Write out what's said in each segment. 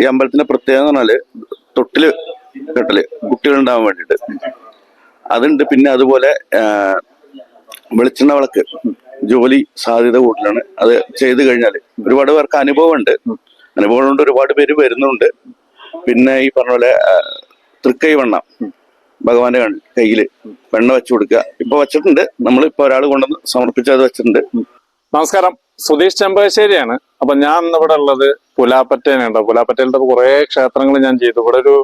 ഈ അമ്പലത്തിന്റെ പ്രത്യേകത എന്ന് പറഞ്ഞാൽ തൊട്ടിൽ കെട്ടൽ കുട്ടികൾ ഉണ്ടാവാൻ വേണ്ടിയിട്ട്. അതുണ്ട്. പിന്നെ അതുപോലെ വെളിച്ചെണ്ണ വിളക്ക് ജോലി സാധ്യത കൂടുതലാണ്. അത് ചെയ്തു കഴിഞ്ഞാൽ ഒരുപാട് പേർക്ക് അനുഭവമുണ്ട്. അനുഭവം കൊണ്ട് ഒരുപാട് പേര് വരുന്നുണ്ട്. പിന്നെ ഈ പറഞ്ഞ പോലെ തൃക്കൈ വണ്ണം ഭഗവാന്റെ കയ്യിൽ വെണ്ണ വെച്ചു കൊടുക്കുക. ഇപ്പൊ വെച്ചിട്ടുണ്ട്. നമ്മൾ ഇപ്പൊ ഒരാൾ കൊണ്ടുവന്ന് സമർപ്പിച്ചത് വെച്ചിട്ടുണ്ട്. നമസ്കാരം. സുധീഷ് ചെമ്പകശ്ശേരിയാണ്. അപ്പൊ ഞാൻ ഇന്നിവിടെ ഉള്ളത് പുലാപ്പറ്റേനുണ്ട് പുലാപ്പറ്റയിലത്തെ കുറെ ക്ഷേത്രങ്ങൾ ഞാൻ ചെയ്തു. ഇവിടെ ഒരു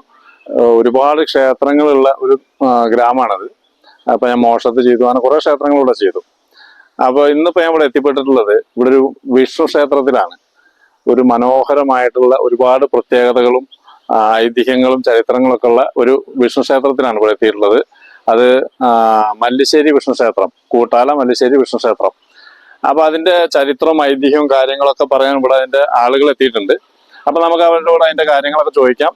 ഒരുപാട് ക്ഷേത്രങ്ങളുള്ള ഒരു ഗ്രാമമാണത് അപ്പൊ ഞാൻ മോഷത്ത് ചെയ്തു. അങ്ങനെ കുറെ ക്ഷേത്രങ്ങൾ ഇവിടെ ചെയ്തു. അപ്പൊ ഇന്നിപ്പോ ഞാൻ ഇവിടെ എത്തിപ്പെട്ടിട്ടുള്ളത് ഇവിടെ ഒരു വിഷ്ണു ക്ഷേത്രത്തിലാണ്. ഒരു മനോഹരമായിട്ടുള്ള ഒരുപാട് പ്രത്യേകതകളും ഐതിഹ്യങ്ങളും ചരിത്രങ്ങളൊക്കെ ഉള്ള ഒരു വിഷ്ണു ക്ഷേത്രത്തിലാണ് ഇവിടെ എത്തിയിട്ടുള്ളത്. അത് മല്ലിശ്ശേരി വിഷ്ണു ക്ഷേത്രം. കൂട്ടാല മല്ലിശ്ശേരി വിഷ്ണു ക്ഷേത്രം. അപ്പൊ അതിന്റെ ചരിത്രവും ഐതിഹ്യവും കാര്യങ്ങളൊക്കെ പറയാൻ ഇവിടെ അതിന്റെ ആളുകൾ എത്തിയിട്ടുണ്ട്. അപ്പൊ നമുക്ക് അവരോട് അതിന്റെ കാര്യങ്ങളൊക്കെ ചോദിക്കാം.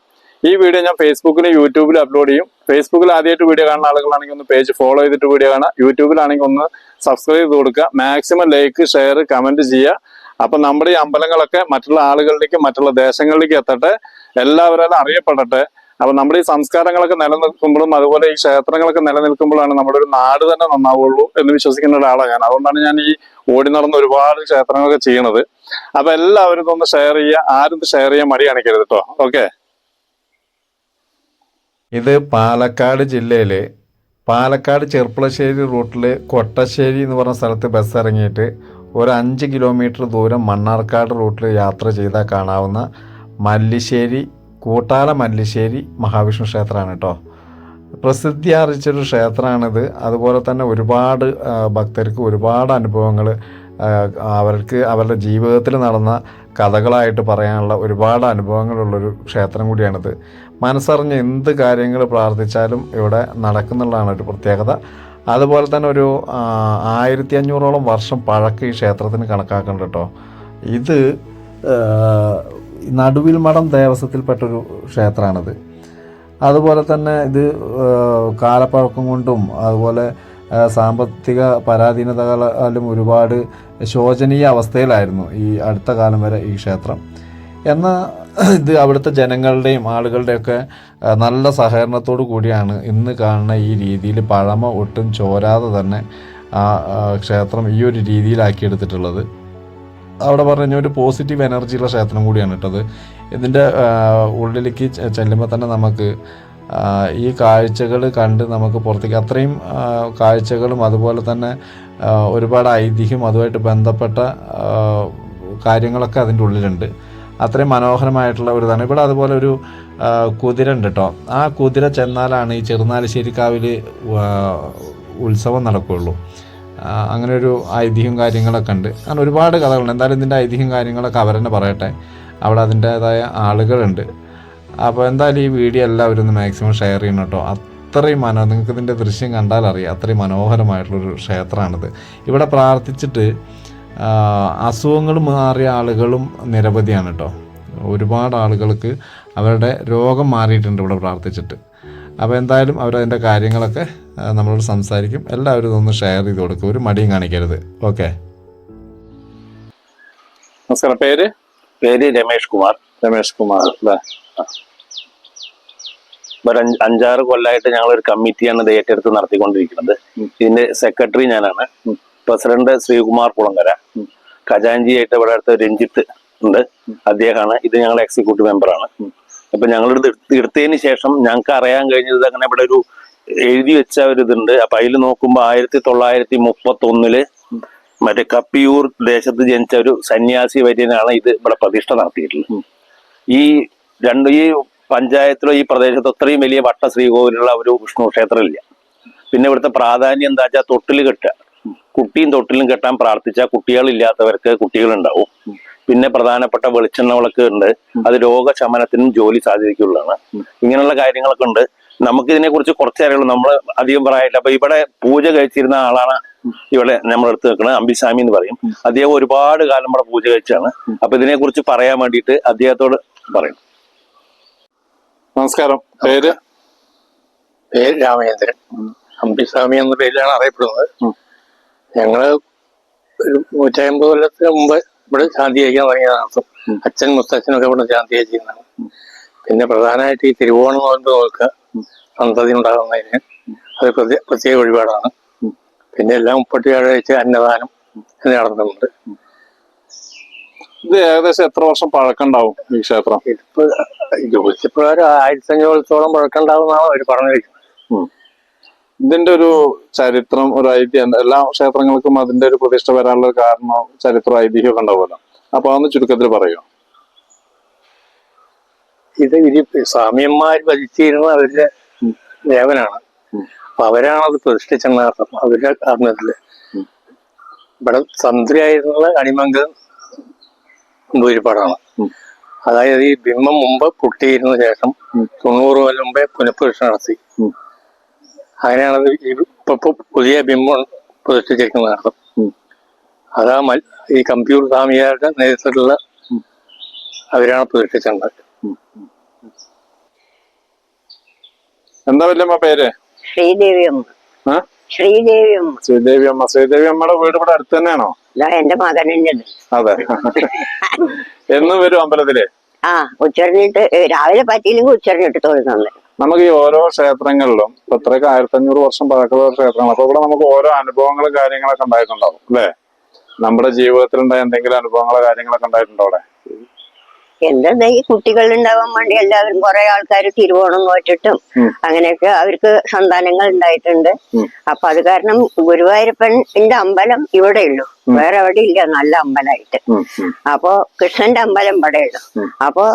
ഈ വീഡിയോ ഞാൻ ഫേസ്ബുക്കിലും യൂട്യൂബിലും അപ്ലോഡ് ചെയ്യും. ഫേസ്ബുക്കിൽ ആദ്യമായിട്ട് വീഡിയോ കാണുന്ന ആളുകളാണെങ്കിൽ ഒന്ന് പേജ് ഫോളോ ചെയ്തിട്ട് വീഡിയോ കാണാം യൂട്യൂബിലാണെങ്കിൽ ഒന്ന് സബ്സ്ക്രൈബ് ചെയ്ത് കൊടുക്കുക. മാക്സിമം ലൈക്ക് ഷെയർ കമന്റ് ചെയ്യുക. അപ്പൊ നമ്മുടെ ഈ അമ്പലങ്ങളൊക്കെ മറ്റുള്ള ആളുകളിലേക്ക് മറ്റുള്ള ദേശങ്ങളിലേക്ക് എത്തട്ടെ. എല്ലാവരും അറിയപ്പെടട്ടെ. അപ്പൊ നമ്മുടെ ഈ സംസ്കാരങ്ങളൊക്കെ നിലനിൽക്കുമ്പോഴും അതുപോലെ ഈ ക്ഷേത്രങ്ങളൊക്കെ നിലനിൽക്കുമ്പോഴാണ് നമ്മുടെ ഒരു നാട് തന്നെ നന്നാവുള്ളൂ എന്ന് വിശ്വസിക്കുന്ന ഒരാളാണ് ഞാൻ. അതുകൊണ്ടാണ് ഞാൻ ഈ ഓടി നടന്ന് ഒരുപാട് ക്ഷേത്രങ്ങളൊക്കെ ചെയ്യണത്. അപ്പൊ എല്ലാവരും ഇതൊന്ന് ഷെയർ ചെയ്യുക. ആരും ഷെയർ ചെയ്യാൻ മടി കാണിക്കരുത് കേട്ടോ ഓക്കെ ഇത് പാലക്കാട് ജില്ലയിലെ പാലക്കാട് ചെർപ്പളശ്ശേരി റൂട്ടിൽ കൊട്ടശ്ശേരി എന്ന് പറഞ്ഞ സ്ഥലത്ത് ബസ് ഇറങ്ങിയിട്ട് ഒരു അഞ്ച് കിലോമീറ്റർ ദൂരം മണ്ണാർക്കാട് റൂട്ടിൽ യാത്ര ചെയ്താൽ കാണാവുന്ന മല്ലിശ്ശേരി കൂട്ടാല മല്ലിശ്ശേരി മഹാവിഷ്ണു ക്ഷേത്രമാണ് കേട്ടോ. പ്രസിദ്ധി അറിയിച്ചൊരു ക്ഷേത്രമാണിത്. അതുപോലെ തന്നെ ഒരുപാട് ഭക്തർക്ക് ഒരുപാട് അനുഭവങ്ങൾ അവർക്ക് അവരുടെ ജീവിതത്തിൽ നടന്ന കഥകളായിട്ട് പറയാനുള്ള ഒരുപാട് അനുഭവങ്ങളുള്ളൊരു ക്ഷേത്രം കൂടിയാണിത്. മനസ്സറിഞ്ഞ് എന്ത് കാര്യങ്ങൾ പ്രാർത്ഥിച്ചാലും ഇവിടെ നടക്കുന്നുള്ളതാണ് ഒരു പ്രത്യേകത. അതുപോലെ തന്നെ ഒരു ആയിരത്തി അഞ്ഞൂറോളം വർഷം പഴക്കം ഈ ക്ഷേത്രത്തിന് കണക്കാക്കുന്നുണ്ട് കേട്ടോ. ഇത് നടുവിൽ മഠം ദേവസ്വത്തിൽപ്പെട്ടൊരു ക്ഷേത്രമാണിത്. അതുപോലെ തന്നെ ഇത് കാലപ്പഴക്കം കൊണ്ടും അതുപോലെ സാമ്പത്തിക പരാധീനതകളാലും ഒരുപാട് ശോചനീയ അവസ്ഥയിലായിരുന്നു ഈ അടുത്ത കാലം വരെ ഈ ക്ഷേത്രം. എന്നാൽ ഇത് അവിടുത്തെ ജനങ്ങളുടെയും ആളുകളുടെയൊക്കെ നല്ല സഹകരണത്തോടു കൂടിയാണ് ഇന്ന് കാണുന്ന ഈ രീതിയിൽ പഴമ ഒട്ടും ചോരാതെ തന്നെ ആ, ക്ഷേത്രം ഈ ഒരു രീതിയിലാക്കിയെടുത്തിട്ടുള്ളത്. അവിടെ പറഞ്ഞ ഒരു പോസിറ്റീവ് എനർജിയുള്ള ക്ഷേത്രം കൂടിയാണ് കേട്ടത് ഇതിന്റെ ഉള്ളിലേക്ക് ചെല്ലുമ്പോൾ തന്നെ നമുക്ക് ഈ കാഴ്ചകൾ കണ്ട് നമുക്ക് പുറത്തേക്ക് അത്രയും കാഴ്ചകളും അതുപോലെ തന്നെ ഒരുപാട് ഐതിഹ്യം അതുമായിട്ട് ബന്ധപ്പെട്ട കാര്യങ്ങളൊക്കെ അതിന്റെ ഉള്ളിലുണ്ട്. അത്രയും മനോഹരമായിട്ടുള്ള ഒരു ഇതാണ്. ഇവിടെ അതുപോലെ ഒരു കുതിര ഉണ്ട് കേട്ടോ. ആ കുതിര ചെന്നാലാണ് ഈ ചെറുനാലിശ്ശേരിക്കാവിൽ ഉത്സവം നടക്കുകയുള്ളൂ അങ്ങനെ ഒരു ഐതിഹ്യം കാര്യങ്ങളൊക്കെ ഉണ്ട്. അങ്ങനെ ഒരുപാട് കഥകളുണ്ട്. എന്തായാലും ഇതിന്റെ ഐതിഹ്യം കാര്യങ്ങളൊക്കെ അവരെന്നെ പറയട്ടെ. അവിടെ അതിന്റേതായ ആളുകളുണ്ട്. അപ്പോൾ എന്തായാലും ഈ വീഡിയോ എല്ലാവരും ഒന്ന് മാക്സിമം ഷെയർ ചെയ്യണം കേട്ടോ. അത്രയും മനോ നിങ്ങൾക്ക് ഇതിന്റെ ദൃശ്യം കണ്ടാൽ അറിയാം. അത്രയും മനോഹരമായിട്ടുള്ളൊരു ക്ഷേത്രമാണിത്. ഇവിടെ പ്രാർത്ഥിച്ചിട്ട് അസുഖങ്ങൾ മാറിയ ആളുകളും നിരവധിയാണ് കേട്ടോ. ഒരുപാട് ആളുകൾക്ക് അവരുടെ രോഗം മാറിയിട്ടുണ്ട് ഇവിടെ പ്രാർത്ഥിച്ചിട്ട്. അപ്പോൾ എന്തായാലും അവരതിന്റെ കാര്യങ്ങളൊക്കെ നമ്മളോട് സംസാരിക്കും. എല്ലാവരും ഇതൊന്ന് ഷെയർ ചെയ്ത് കൊടുക്കും. ഒരു മടിയും കാണിക്കരുത്. ഓക്കെ നമസ്കാരം. പേര്? പേര് രമേഷ് കുമാർ. രമേഷ് കുമാർ. അല്ലേ? ഒരു അഞ്ചാറ് കൊല്ലമായിട്ട് ഞങ്ങൾ ഒരു കമ്മിറ്റിയാണ് ഇത് ഏറ്റെടുത്ത് നടത്തിക്കൊണ്ടിരിക്കുന്നത്. ഇതിന്റെ സെക്രട്ടറി ഞാനാണ്. പ്രസിഡന്റ് ശ്രീകുമാർ കുളങ്കര ഖജാൻജി ആയിട്ട് ഇവിടെ അടുത്ത് രഞ്ജിത്ത് ഉണ്ട്. അദ്ദേഹമാണ്. ഇത് ഞങ്ങൾ എക്സിക്യൂട്ടീവ് മെമ്പറാണ് അപ്പൊ ഞങ്ങൾ എടുത്തതിന് ശേഷം ഞങ്ങൾക്ക് അറിയാൻ കഴിഞ്ഞത് അങ്ങനെ ഇവിടെ ഒരു എഴുതി വെച്ച ഒരു ഇതുണ്ട്. അപ്പൊ അതിൽ നോക്കുമ്പോൾ ആയിരത്തി തൊള്ളായിരത്തി മുപ്പത്തി ഒന്നിൽ മറ്റേ കപ്പിയൂർ ദേശത്ത് ജനിച്ച ഒരു സന്യാസി വര്യനാണ് ഇത് ഇവിടെ പ്രതിഷ്ഠ നടത്തിയിട്ടുള്ളത്. ഈ രണ്ട് ഈ പഞ്ചായത്തിലോ ഈ പ്രദേശത്തോ അത്രയും വലിയ വട്ട ശ്രീകോവിലുള്ള ഒരു വിഷ്ണു ക്ഷേത്രം ഇല്ല പിന്നെ ഇവിടുത്തെ പ്രാധാന്യം എന്താ വെച്ചാൽ തൊട്ടിൽ കെട്ടുക. കുട്ടിയും തൊട്ടിലും കെട്ടാൻ പ്രാർത്ഥിച്ചാൽ കുട്ടികളില്ലാത്തവർക്ക് കുട്ടികളുണ്ടാവും. പിന്നെ പ്രധാനപ്പെട്ട വെളിച്ചെണ്ണ വിളക്ക് ഉണ്ട് അത് രോഗശമനത്തിനും ജോലി സാധ്യതയ്ക്കുള്ളതാണ്. ഇങ്ങനെയുള്ള കാര്യങ്ങളൊക്കെ ഉണ്ട്. നമുക്ക് ഇതിനെ കുറിച്ച് കുറച്ച് അറിയുള്ളൂ. നമ്മൾ അധികം പറയാനില്ല. അപ്പൊ ഇവിടെ പൂജ കഴിച്ചിരുന്ന ആളാണ് ഇവിടെ നമ്മൾ എടുത്ത് നിൽക്കുന്നത്. അമ്പിസ്വാമി എന്ന് പറയും. അദ്ദേഹം ഒരുപാട് കാലം ഇവിടെ പൂജ കഴിച്ചാണ്. അപ്പൊ ഇതിനെ കുറിച്ച് പറയാൻ വേണ്ടിയിട്ട് അദ്ദേഹത്തോട് പറയും. നമസ്കാരം. പേര്? പേര് രാമചന്ദ്രൻ. അമ്പിസ്വാമി എന്ന പേരിലാണ് അറിയപ്പെടുന്നത്. ഞങ്ങൾ ഒരു നൂറ്റമ്പത് കൊല്ലത്തിന് മുമ്പ് ഇവിടെ ശാന്തി കഴിക്കാൻ തുടങ്ങിയതാണ് അർത്ഥം അച്ഛൻ മുത്തച്ഛനൊക്കെ ഇവിടെ ശാന്തി ചെയ്യുന്നതാണ്. പിന്നെ പ്രധാനമായിട്ട് ഈ തിരുവോണം കൊണ്ട് നോക്കുക സന്തതി ഉണ്ടാകുന്നതിന് അത് പ്രത്യേക പ്രത്യേക വഴിപാടാണ്. പിന്നെ എല്ലാം മുപ്പത്തി വ്യാഴാഴ്ച അന്നദാനം എന്ന് നടത്തുന്നുണ്ട്. ഇത് ഏകദേശം എത്ര വർഷം പഴക്കമുണ്ടാവും ഈ ക്ഷേത്രം? ഇതിപ്പോ ജ്യോതിഷപ്രകാരം ആയിരത്തി അഞ്ഞൂറോളം പഴക്കമുണ്ടാവും എന്നാണ് അവർ പറഞ്ഞിരിക്കുന്നത്. ഇതിന്റെ ഒരു ചരിത്രം ഒരു ഐതിഹ്യം എല്ലാ ക്ഷേത്രങ്ങൾക്കും അതിന്റെ ഒരു പ്രതിഷ്ഠ വരാനുള്ള കാരണം ചരിത്രം ഐതിഹ്യം ഒക്കെ ഉണ്ടാവുമല്ലോ. അപ്പൊ അതൊന്ന് ചുരുക്കത്തിൽ പറയോ ഇത് ഇനി സ്വാമിയന്മാർ ഭജിച്ചിരുന്ന അവരുടെ ദേവനാണ്. അപ്പൊ അവരാണത് പ്രതിഷ്ഠിച്ചെന്ന അർത്ഥം അവരുടെ കാരണത്തിൽ. ഇവിടെ തന്ത്രിയായിരുന്നുള്ള അണിമംഗം ഭൂരിപ്പാടാണ് അതായത് ഈ ബിംബം മുമ്പ് പൊട്ടിയിരുന്ന ശേഷം തൊണ്ണൂറ് കൊല്ലം മുമ്പേ പുനഃപ്രതിഷ്ഠ നടത്തി. ഈ ഇപ്പൊ പുതിയ ബിംബം പ്രതിഷ്ഠിച്ചിരിക്കുന്നത് അർത്ഥം അതാ മൽ ഈ കമ്പ്യൂട്ടർ സ്വാമിയാരുടെ നേതൃത്വത്തിലുള്ള അവരാണ് പ്രതിഷ്ഠിച്ചിട്ടുള്ളത് എന്താ വല്ല പേര്? ശ്രീദേവി അമ്മ. ആ? ശ്രീദേവി അമ്മ. ശ്രീദേവി അമ്മ. ശ്രീദേവി അമ്മയുടെ വീട് ഇവിടെ അടുത്ത് തന്നെയാണോ എന്റെ മകനെ അതെ. എന്നും വരും അമ്പലത്തിൽ? ആ ഉച്ചറിഞ്ഞിട്ട് രാവിലെ പറ്റിയില്ലെങ്കിൽ ഉച്ചറിഞ്ഞിട്ട് തൊഴുന്നുണ്ട് നമുക്ക് ഈ ഓരോ ക്ഷേത്രങ്ങളിലും ഇപ്പൊ ഇത്രയൊക്കെ ആയിരത്തി അഞ്ഞൂറ് വർഷം പഴക്കമുള്ള ക്ഷേത്രങ്ങൾ. അപ്പൊ ഇവിടെ നമുക്ക് ഓരോ അനുഭവങ്ങളും കാര്യങ്ങളൊക്കെ ഉണ്ടായിട്ടുണ്ടാവും അല്ലേ? നമ്മുടെ ജീവിതത്തിൽ ഉണ്ടായ എന്തെങ്കിലും അനുഭവങ്ങളോ കാര്യങ്ങളൊക്കെ ഉണ്ടായിട്ടുണ്ടോ അവിടെ? എന്താ ഈ കുട്ടികൾ ഉണ്ടാവാൻ വേണ്ടി എല്ലാവരും കുറെ ആൾക്കാർ തിരുവോണം നോറ്റിട്ടും. അങ്ങനെയൊക്കെ അവർക്ക് സന്താനങ്ങൾ ഉണ്ടായിട്ടുണ്ട്. അപ്പൊ അത് കാരണം ഗുരുവായൂരപ്പന്റെ അമ്പലം ഇവിടെ ഉള്ളൂ. വേറെ എവിടെ ഇല്ല നല്ല അമ്പലമായിട്ട്. അപ്പോ കൃഷ്ണന്റെ അമ്പലം ഇവിടെ ഉള്ളു അപ്പോ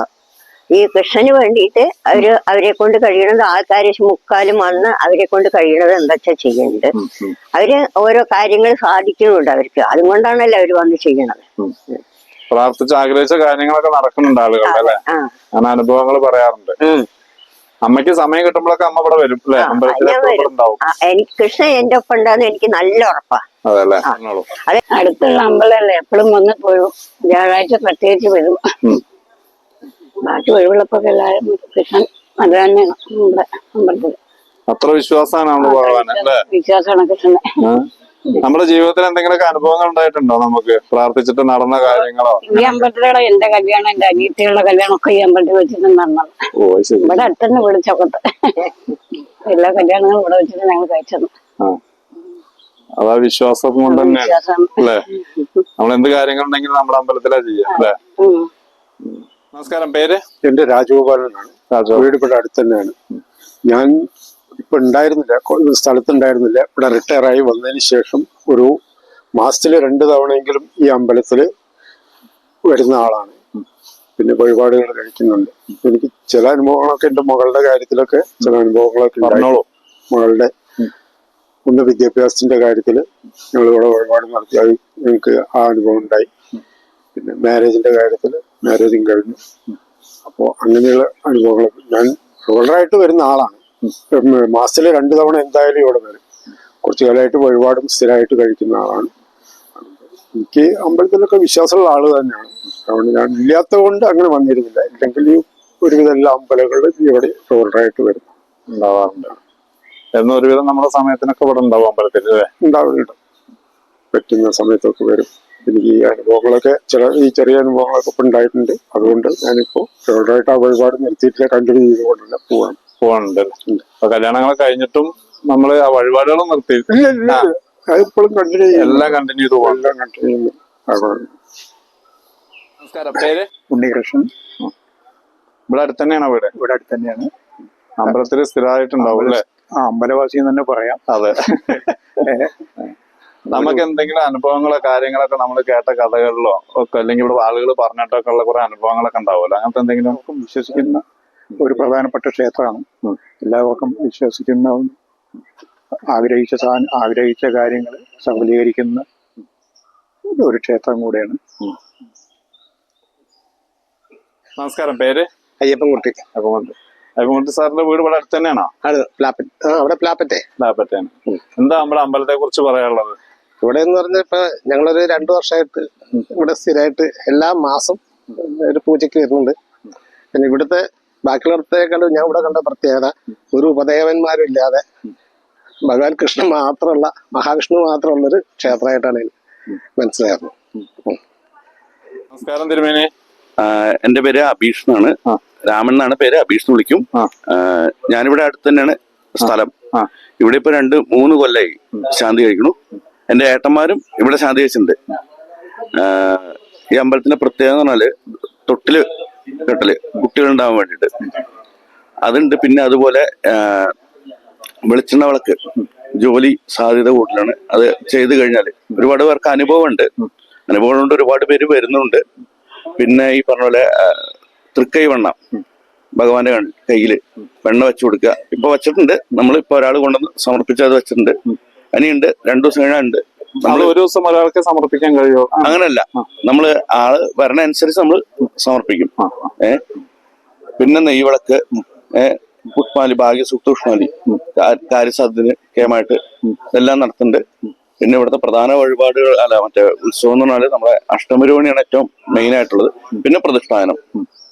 ഈ കൃഷ്ണന് വേണ്ടിയിട്ട് അവർ അവരെ കൊണ്ട് കഴിയണത് ആൾക്കാര് മുക്കാലും വന്ന് അവരെ കൊണ്ട് കഴിയണത് എന്താ വെച്ചാ ചെയ്യുന്നുണ്ട്. അവർ ഓരോ കാര്യങ്ങൾ സാധിക്കുന്നുണ്ട് അവർക്ക്. അതുകൊണ്ടാണല്ലോ അവർ വന്ന് ചെയ്യണത്. പ്രാർത്ഥിച്ച് ആഗ്രഹിച്ച കാര്യങ്ങളൊക്കെ നടക്കുന്നുണ്ട് ആളുകളുടെ അല്ലെ? അങ്ങനെ അനുഭവങ്ങൾ പറയാറുണ്ട്. അമ്മയ്ക്ക് സമയം കിട്ടുമ്പോഴൊക്കെ അമ്മ ഇവിടെ വരും അല്ലെ? എനിക്ക് കൃഷ്ണൻ എന്റെ ഒപ്പം ഉണ്ടാകുന്ന എനിക്ക് നല്ല ഉറപ്പാ. അതെ അല്ലെ? പറഞ്ഞോളൂ അത്. അടുത്തുള്ള അമ്പലല്ലേ എപ്പോഴും വന്ന് പോഴും വ്യാഴാഴ്ച പ്രത്യേകിച്ച് വരും. ബാക്കി ഒഴിവുള്ളപ്പൊക്കെ എല്ലാവരും കൃഷ്ണൻ അത് തന്നെ നമ്മുടെ അമ്പലത്തിൽ അത്ര വിശ്വാസമാണ് നമ്മൾ ഭഗവാൻ അല്ലെ? വിശ്വാസമാണ് കൃഷ്ണനെ നമ്മുടെ ജീവിതത്തിൽ എന്തെങ്കിലുമൊക്കെ അനുഭവങ്ങൾ ഉണ്ടായിട്ടുണ്ടോ നമുക്ക്? പ്രാർത്ഥിച്ചിട്ട് നടന്ന കാര്യങ്ങളോ? ഈ അമ്പലത്തിലുള്ള എന്റെ കല്യാണം എന്റെ അനിയത്തികളുടെ കല്യാണം ഒക്കെ ഈ അമ്പലത്തിൽ വെച്ചിട്ട് നടന്നത്. ഓ ശരി. ഇവിടെ അടുത്തന്നെ വിളിച്ചൊക്കത്ത് എല്ലാ കല്യാണങ്ങളും ഇവിടെ വെച്ചിട്ട് ഞങ്ങൾ കഴിച്ചത്. ആ. അതാ വിശ്വാസം കൊണ്ട് തന്നെയാണ് വിശ്വാസം. അല്ലേ? നമ്മൾ എന്ത് കാര്യങ്ങളുണ്ടെങ്കിലും നമ്മുടെ അമ്പലത്തിലാ ചെയ്യാം അല്ലേ. നമസ്കാരം പേര്? എന്റെ രാജഗോപാലനാണ് രാജോ വീട് ഇവിടെ അടുത്ത് തന്നെയാണ്. ഞാൻ ഇപ്പൊ ഉണ്ടായിരുന്നില്ല സ്ഥലത്തുണ്ടായിരുന്നില്ല. ഇവിടെ റിട്ടയർ ആയി വന്നതിന് ശേഷം ഒരു മാസത്തിൽ രണ്ട് തവണയെങ്കിലും ഈ അമ്പലത്തിൽ വരുന്ന ആളാണ്. പിന്നെ വഴിപാടുകൾ കഴിക്കുന്നുണ്ട്. എനിക്ക് ചില അനുഭവങ്ങളൊക്കെ എന്റെ മകളുടെ കാര്യത്തിലൊക്കെ ചില അനുഭവങ്ങളൊക്കെ ഉണ്ടായി. പറഞ്ഞോളൂ. മകളുടെ ഉന്ന വിദ്യാഭ്യാസത്തിന്റെ കാര്യത്തിൽ ഞങ്ങൾ ഇവിടെ വഴിപാട് നടത്തി അത് ഞങ്ങൾക്ക് ആ അനുഭവം ഉണ്ടായി. പിന്നെ മാരേജിന്റെ കാര്യത്തിൽ മാരേജും കഴിഞ്ഞു. അപ്പോൾ അങ്ങനെയുള്ള അനുഭവങ്ങൾ ഞാൻ റെഗുലറായിട്ട് വരുന്ന ആളാണ്. മാസത്തിൽ രണ്ട് തവണ എന്തായാലും ഇവിടെ വരും. കുറച്ചു കാലമായിട്ട് വഴിപാടും സ്ഥിരമായിട്ട് കഴിക്കുന്ന ആളാണ്. എനിക്ക് അമ്പലത്തിലൊക്കെ വിശ്വാസമുള്ള ആൾ തന്നെയാണ്. അതുകൊണ്ട് ഞാൻ ഇല്ലാത്ത കൊണ്ട് അങ്ങനെ വന്നിരുന്നില്ല. ഇല്ലെങ്കിൽ ഒരുവിധം എല്ലാ അമ്പലങ്ങളിലും ഇവിടെ റെഗുലറായിട്ട് വരും ഉണ്ടാവാറുണ്ട് എന്നൊരുവിധം നമ്മുടെ സമയത്തിനൊക്കെ ഇവിടെ ഉണ്ടാവും അമ്പലത്തിൽ അല്ലേ? ഉണ്ടാവുന്നുണ്ട് പറ്റുന്ന സമയത്തൊക്കെ വരും. എനിക്ക് ഈ അനുഭവങ്ങളൊക്കെ ചില ഈ ചെറിയ അനുഭവങ്ങളൊക്കെ ഇപ്പൊ ഉണ്ടായിട്ടുണ്ട്. അതുകൊണ്ട് ഞാനിപ്പോ ചെറുതായിട്ട് ആ വഴിപാട് നിർത്തിയിട്ട് കണ്ടിന്യൂ ചെയ്തുകൊണ്ടല്ല പോവാണ്. പോവാനുണ്ട്? അപ്പൊ കല്യാണങ്ങളെ കഴിഞ്ഞിട്ടും നമ്മൾ ആ വഴിപാടുകളും നിർത്തി ഇപ്പോഴും കണ്ടിന്യൂ ചെയ്യുന്നു. എല്ലാം കണ്ടിന്യൂ ചെയ്തു എല്ലാം കണ്ടിന്യൂ ചെയ്യുന്നു. അതുകൊണ്ട്. നമസ്കാരം. പേര്? ഉണ്ണികൃഷ്ണൻ. ഇവിടെ അടുത്ത് തന്നെയാണോ വീട്? ഇവിടെ അടുത്ത് തന്നെയാണ് അമ്പലത്തിൽ സ്ഥിരമായിട്ടുണ്ടാവും അല്ലേ? ആ അമ്പലവാസി എന്ന് തന്നെ പറയാം. അതെ. നമുക്ക് എന്തെങ്കിലും അനുഭവങ്ങളോ കാര്യങ്ങളൊക്കെ നമ്മൾ കേട്ട കഥകളിലോ ഒക്കെ അല്ലെങ്കിൽ ഇവിടെ ആളുകൾ പറഞ്ഞിട്ടൊക്കെ ഉള്ള കുറെ അനുഭവങ്ങളൊക്കെ ഉണ്ടാവുമല്ലോ. അങ്ങനത്തെ എന്തെങ്കിലും വിശ്വസിക്കുന്ന ഒരു പ്രധാനപ്പെട്ട ക്ഷേത്രമാണ്. എല്ലാവർക്കും വിശ്വസിക്കുന്ന ആഗ്രഹിച്ച സാധനം ആഗ്രഹിച്ച കാര്യങ്ങൾ സഫലീകരിക്കുന്ന ഒരു ക്ഷേത്രം കൂടെയാണ്. നമസ്കാരം. പേര്? അയ്യപ്പൻകുട്ടി. അയ്യപ്പൻകുട്ടി. അയ്യപ്പൻകുട്ടി സാറിന്റെ വീട് ഇവിടെ അടുത്ത് തന്നെയാണോ? അവിടെ പ്ലാപ്പറ്റേ. ലാപ്പറ്റാണ് എന്താ നമ്മുടെ അമ്പലത്തെ കുറിച്ച് പറയാനുള്ളത്? ഇവിടെ എന്ന് പറഞ്ഞാൽ ഇപ്പൊ ഞങ്ങളൊരു രണ്ടു വർഷമായിട്ട് ഇവിടെ സ്ഥിരമായിട്ട് എല്ലാ മാസം ഒരു പൂജയ്ക്ക് വരുന്നുണ്ട്. പിന്നെ ഇവിടുത്തെ ബാക്കിയുള്ളവർത്തേക്കാളും ഞാൻ ഇവിടെ കണ്ട പ്രത്യേകത ഒരു ഉപദേവന്മാരും ഇല്ലാതെ ഭഗവാൻ കൃഷ്ണൻ മാത്രമുള്ള മഹാവിഷ്ണു മാത്രമുള്ള ഒരു ക്ഷേത്രമായിട്ടാണ് മനസ്സിലായത്. നമസ്കാരം തിരുമേനി. എന്റെ പേര് അഭീഷ്ണാണ്. എന്നാണ് രാമൻ എന്നാണ് പേര് അഭീഷ് എന്ന് വിളിക്കും ഞാനിവിടെ അടുത്ത് തന്നെയാണ് സ്ഥലം. ഇവിടെ ഇപ്പൊ രണ്ട് മൂന്ന് കൊല്ലായി ശാന്തി കഴിക്കണു എന്റെ ഏട്ടന്മാരും ഇവിടെ ശാന്തി കഴിച്ചിട്ടുണ്ട് ഈ അമ്പലത്തിന്റെ പ്രത്യേകത എന്ന് പറഞ്ഞാൽ തൊട്ടിൽ കെട്ടൽ കുട്ടികളുണ്ടാവാൻ വേണ്ടിയിട്ട്. അതുണ്ട്. പിന്നെ അതുപോലെ വെളിച്ചെണ്ണ വിളക്ക് ജോലി സാധ്യത കൂടുതലാണ്. അത് ചെയ്തു കഴിഞ്ഞാൽ ഒരുപാട് പേർക്ക് അനുഭവമുണ്ട്. അനുഭവം കൊണ്ട് ഒരുപാട് പേര് വരുന്നുണ്ട്. പിന്നെ ഈ പറഞ്ഞ പോലെ തൃക്കൈ വെണ്ണ ഭഗവാന്റെ കയ്യിൽ വെണ്ണ വെച്ചു കൊടുക്കുക. ഇപ്പൊ വെച്ചിട്ടുണ്ട്. നമ്മൾ ഇപ്പൊ ഒരാൾ കൊണ്ടുവന്ന് സമർപ്പിച്ചത് വെച്ചിട്ടുണ്ട്. ഇനിയുണ്ട് രണ്ടു ദിവസം കഴിഞ്ഞാൽ ഉണ്ട്. നമ്മൾ നമ്മൾ ഒരു ദിവസം ഒരാൾക്ക് സമർപ്പിക്കാൻ കഴിയുമോ അങ്ങനല്ല നമ്മൾ ആൾ വരണ അനുസരിച്ച് നമ്മൾ സമർപ്പിക്കും ഏ? പിന്നെ നെയ്വിളക്ക് ഏ? പുഷ്പാലി ഭാഗ്യ സൂക്തൂഷ്മാലി കാര്യസാധ്യത്തിന് കേമായിട്ട് ഇതെല്ലാം നടത്തുന്നുണ്ട്. പിന്നെ ഇവിടുത്തെ പ്രധാന വഴിപാടുകൾ അല്ല മറ്റേ ഉത്സവം എന്ന് പറഞ്ഞാൽ നമ്മുടെ അഷ്ടമരോണിയാണ് ഏറ്റവും മെയിൻ ആയിട്ടുള്ളത്. പിന്നെ പ്രതിഷ്ഠാനം.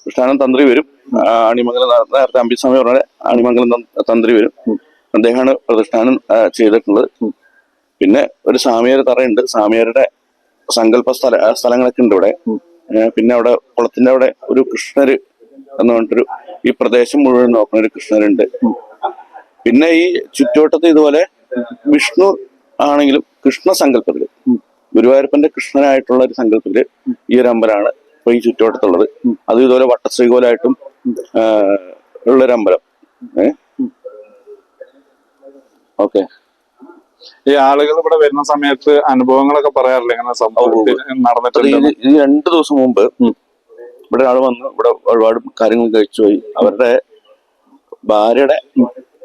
പ്രതിഷ്ഠാനം തന്ത്രി വരും. അണിമംഗലം നേരത്തെ അമ്പിസ്വാമി പറഞ്ഞ അണിമംഗലം തന്ത്രി വരും. അദ്ദേഹമാണ് പ്രതിഷ്ഠാനം ചെയ്തിട്ടുള്ളത്. പിന്നെ ഒരു സാമിയാർ തറയുണ്ട്. സാമിയാരുടെ സങ്കല്പ സ്ഥല സ്ഥലങ്ങളൊക്കെ ഉണ്ട് ഇവിടെ. പിന്നെ അവിടെ കുളത്തിന്റെ അവിടെ ഒരു കൃഷ്ണര് എന്ന് പറഞ്ഞിട്ടൊരു ഈ പ്രദേശം മുഴുവൻ നോക്കുന്ന ഒരു കൃഷ്ണരുണ്ട്. പിന്നെ ഈ ചുറ്റുവട്ടത്ത് ഇതുപോലെ വിഷ്ണു ആണെങ്കിലും കൃഷ്ണ സങ്കല്പത്തിൽ ഗുരുവായൂരപ്പന്റെ കൃഷ്ണനായിട്ടുള്ള ഒരു സങ്കല്പത്തിൽ ഈ ഒരു അമ്പലമാണ് ഇപ്പൊ ഈ ചുറ്റുവട്ടത്തുള്ളത്. അത് ഇതുപോലെ വട്ടശ്രീകോലായിട്ടും ഉള്ളൊരു അമ്പലം. ഏ? ഓക്കെ. ഈ ആളുകൾ ഇവിടെ വരുന്ന സമയത്ത് അനുഭവങ്ങളൊക്കെ പറയാറില്ല ഇങ്ങനെ സംഭവം നടന്നിട്ടുണ്ട് ഈ രണ്ട് ദിവസം മുമ്പ് ഇവിടെ ആൾ വന്ന് ഇവിടെ ഒരുപാട് കാര്യങ്ങൾ കഴിച്ചു പോയി അവരുടെ ഭാര്യയുടെ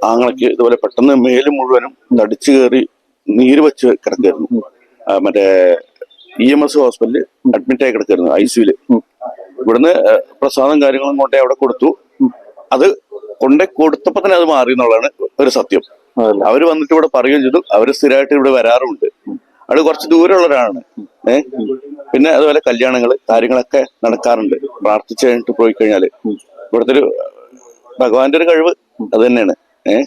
ആങ്ങളയ്ക്ക് ഇതുപോലെ പെട്ടെന്ന് മേൽ മുഴുവനും നടിച്ചു കയറി നീര് വെച്ച് കിടക്കായിരുന്നു മറ്റേ ഇ എം എസ് ഹോസ്പിറ്റലിൽ അഡ്മിറ്റ് ആയി കിടക്കായിരുന്നു ഐ സിയുൽ ഇവിടുന്ന് പ്രസാദം കാര്യങ്ങളും കൊണ്ടേ അവിടെ കൊടുത്തു. അത് കൊണ്ടേ കൊടുത്തപ്പോ തന്നെ അത് മാറി എന്നുള്ളതാണ് ഒരു സത്യം. അവർ വന്നിട്ട് ഇവിടെ പറയുകയും ചെയ്തു. അവർ സ്ഥിരമായിട്ട് ഇവിടെ വരാറുണ്ട്. അവിടെ കുറച്ച് ദൂരമുള്ളവരാണ് ഏഹ് പിന്നെ അതുപോലെ കല്യാണങ്ങൾ കാര്യങ്ങളൊക്കെ നടക്കാറുണ്ട്. പ്രാർത്ഥിച്ചു കഴിഞ്ഞിട്ട് പോയി കഴിഞ്ഞാൽ ഇവിടുത്തെ ഒരു ഭഗവാന്റെ ഒരു കഴിവ് അത് തന്നെയാണ്. ഏഹ്